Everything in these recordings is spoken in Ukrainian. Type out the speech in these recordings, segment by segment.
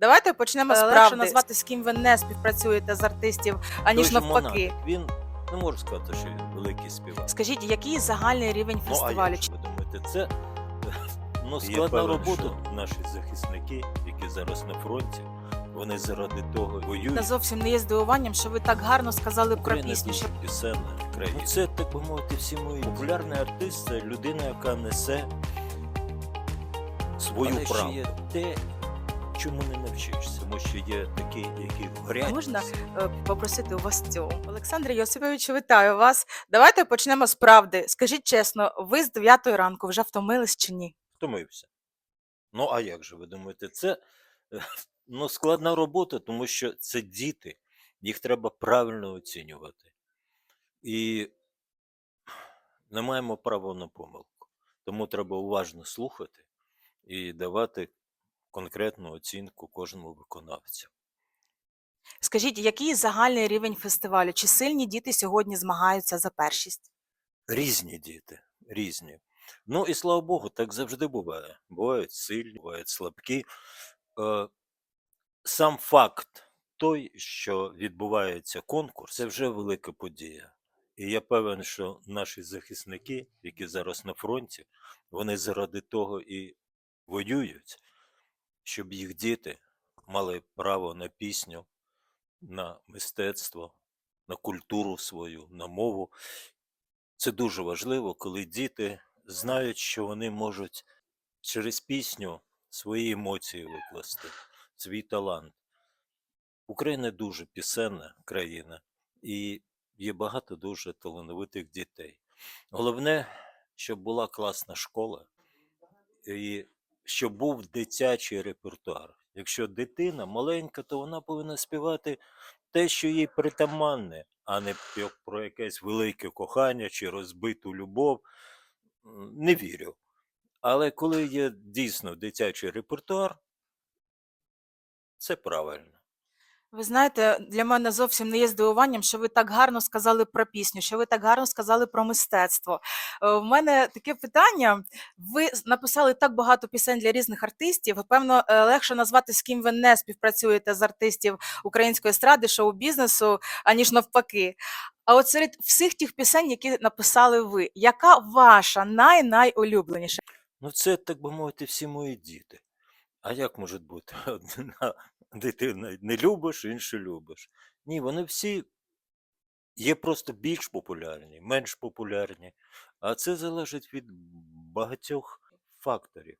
Давайте почнемо з Е, правди. легше назвати, з ким ви не співпрацюєте з артистів, аніж Той же навпаки. Монатик, Він не можу сказати, що він великий співак. Скажіть, який загальний рівень Ну, а фестивалю? як ви думаєте, це ну, Я складна робота. що Наші захисники, які зараз на фронті, вони заради того Та воюють. зовсім не є здивуванням, що ви так гарно сказали про Україна пісню. дуже Що пісенна країна. Ну, це, так би мовити, всі мої. Популярний артист це людина, яка несе свою Але ще правду. є те, чому не навчишся, тому що є такі, які горять. можна е, попросити у вас цього? Олександре Йосиповичу, вітаю вас. Давайте почнемо з правди. Скажіть чесно, ви з 9 ранку вже втомились чи ні? втомився. Ну, а як же ви думаєте, це е, ну, складна робота, тому що це діти, їх треба правильно оцінювати. І не маємо права на помилку. Тому треба уважно слухати і давати конкретну оцінку кожному виконавцю. Скажіть, який загальний рівень фестивалю? Чи сильні діти сьогодні змагаються за першість? Різні діти, різні. Ну і слава Богу, так завжди буває. Бувають сильні, бувають слабкі. Е, Сам факт той, що відбувається конкурс, це вже велика подія. І я певен, що наші захисники, які зараз на фронті, вони заради того і воюють, щоб їх діти мали право на пісню, на мистецтво, на культуру свою, на мову. Це дуже важливо, коли діти знають, що вони можуть через пісню свої емоції викласти, свій талант. Україна дуже пісенна країна і є багато дуже талановитих дітей. Головне, щоб була класна школа і щоб був дитячий репертуар. Якщо дитина маленька, то вона повинна співати те, що їй притаманне, а не про якесь велике кохання чи розбиту любов. Не вірю. Але коли є дійсно дитячий репертуар, це правильно. Ви знаєте, для мене зовсім не є здивуванням, що ви так гарно сказали про пісню, що ви так гарно сказали про мистецтво. Е, У мене таке питання. Ви написали так багато пісень для різних артистів. Певно, е, легше назвати, з ким ви не співпрацюєте з артистів української естради, шоу-бізнесу, аніж навпаки. А от серед всіх тих пісень, які написали ви, яка ваша най-найулюбленіша? Ну, це, так би мовити, всі мої діти. А як може бути? Одна дитина не любиш, іншу любиш. Ні, вони всі є просто більш популярні, менш популярні. А це залежить від багатьох факторів.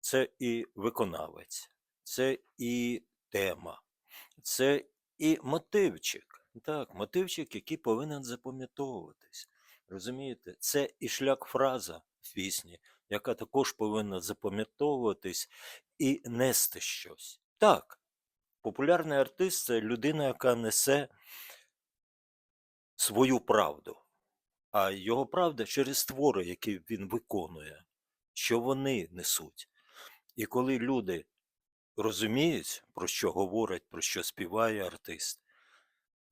Це і виконавець, це і тема, це і мотивчик. Так, мотивчик, який повинен запам'ятовуватись. Розумієте, це і шлях фраза в пісні, яка також повинна запам'ятовуватись і нести щось. Так, популярний артист це людина, яка несе свою правду, а його правда через твори, які він виконує, що вони несуть. І коли люди розуміють, про що говорить, про що співає артист,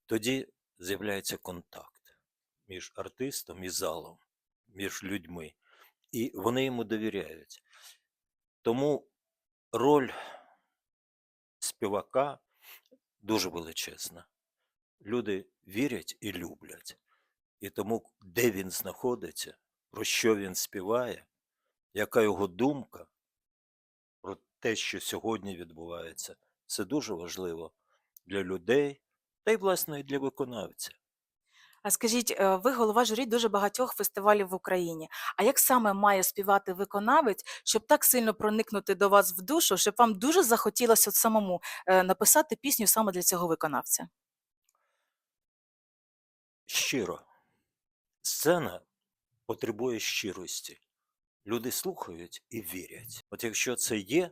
тоді з'являється контакт між артистом і залом, між людьми. І вони йому довіряють. Тому роль співака дуже величезна. Люди вірять і люблять. І тому, де він знаходиться, про що він співає, яка його думка про те, що сьогодні відбувається, це дуже важливо для людей та й, власне, і для виконавця. А скажіть, е, ви голова журі дуже багатьох фестивалів в Україні. А як саме має співати виконавець, щоб так сильно проникнути до вас в душу, щоб вам дуже захотілося от самому е, написати пісню саме для цього виконавця? Щиро. Сцена потребує щирості. Люди слухають і вірять. От якщо це є,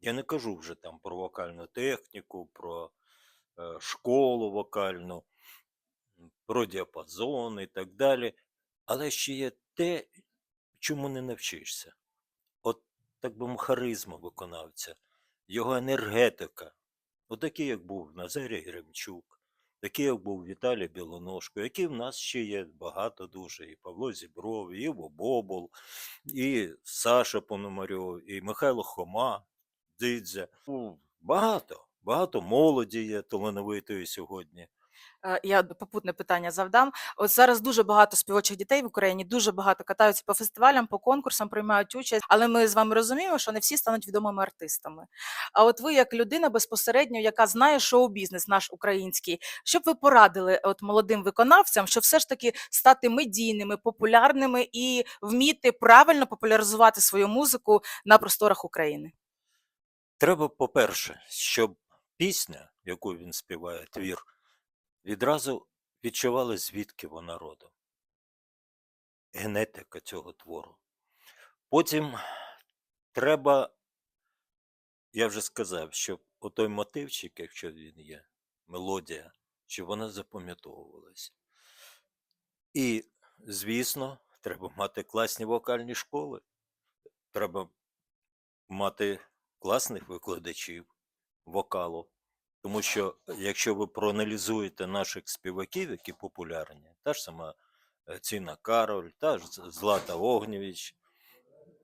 я не кажу вже там про вокальну техніку, про е, школу вокальну, про діапазон і так далі. Але ще є те, чому не навчишся. От так би харизма виконавця, його енергетика. От такий, як був Назарій Гремчук, такий, як був Віталій Білоножко, які в нас ще є багато дуже, і Павло Зібров, і Іво Бобол, і Саша Пономарьов, і Михайло Хома, Дидзя. Ну, багато, багато молоді є талановитої сьогодні. Е, Я попутне питання завдам. От зараз дуже багато співочих дітей в Україні, дуже багато катаються по фестивалям, по конкурсам, приймають участь, але ми з вами розуміємо, що не всі стануть відомими артистами. А от ви, як людина безпосередньо, яка знає шоу-бізнес наш український, що б ви порадили от молодим виконавцям, щоб все ж таки стати медійними, популярними і вміти правильно популяризувати свою музику на просторах України? Треба, по-перше, щоб пісня, яку він співає, твір, відразу відчували, звідки вона родом. Генетика цього твору. Потім треба, я вже сказав, щоб отой мотивчик, якщо він є, мелодія, щоб вона запам'ятовувалася. І, звісно, треба мати класні вокальні школи. Треба мати класних викладачів вокалу. Тому що якщо ви проаналізуєте наших співаків, які популярні, та ж сама е, Ціна Кароль, та ж Злата Огнєвіч,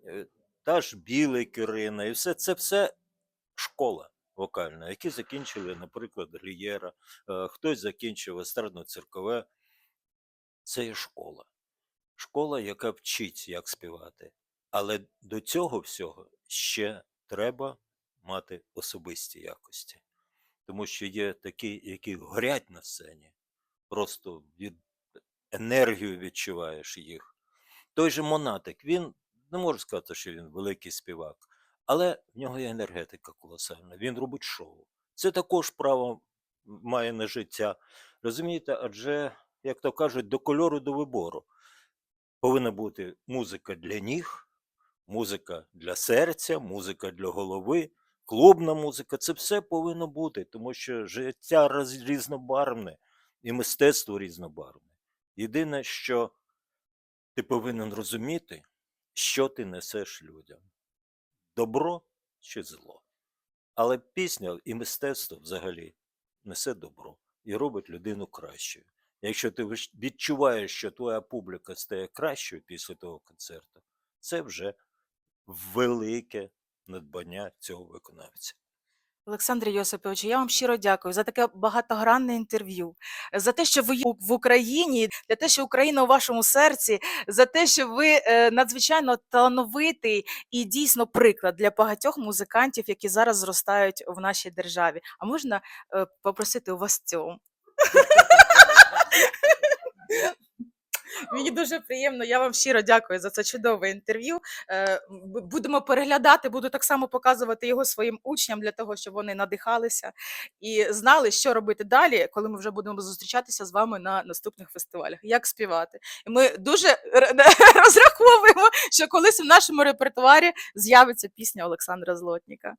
е, та ж Білий Кирина, і все це все школа вокальна, які закінчили, наприклад, Глієра, е, хтось закінчив естрадно-циркове. Це є школа. Школа, яка вчить, як співати. Але до цього всього ще треба мати особисті якості. Тому що є такі, які горять на сцені, просто від енергію відчуваєш їх. Той же Монатик, він не можу сказати, що він великий співак, але в нього є енергетика колосальна, він робить шоу. Це також право має на життя. Розумієте, адже, як то кажуть, до кольору до вибору повинна бути музика для ніг, музика для серця, музика для голови, клубна музика. Це все повинно бути, тому що життя роз- різнобарвне і мистецтво різнобарвне. Єдине, що ти повинен розуміти, що ти несеш людям: добро чи зло. Але пісня і мистецтво взагалі несе добро і робить людину кращою. Якщо ти відчуваєш, що твоя публіка стає кращою після того концерту, це вже велике надбання цього виконавця. Олександре Йосиповичу, я вам щиро дякую за таке багатогранне інтерв'ю, за те, що ви в Україні, за те, що Україна у вашому серці, за те, що ви е, надзвичайно талановитий і дійсно приклад для багатьох музикантів, які зараз зростають в нашій державі. А можна е, попросити у вас цього? Мені дуже приємно. Я вам щиро дякую за це чудове інтерв'ю. Е, Будемо переглядати, буду так само показувати його своїм учням для того, щоб вони надихалися і знали, що робити далі, коли ми вже будемо зустрічатися з вами на наступних фестивалях. Як співати? І ми дуже розраховуємо, що колись в нашому репертуарі з'явиться пісня Олександра Злотніка.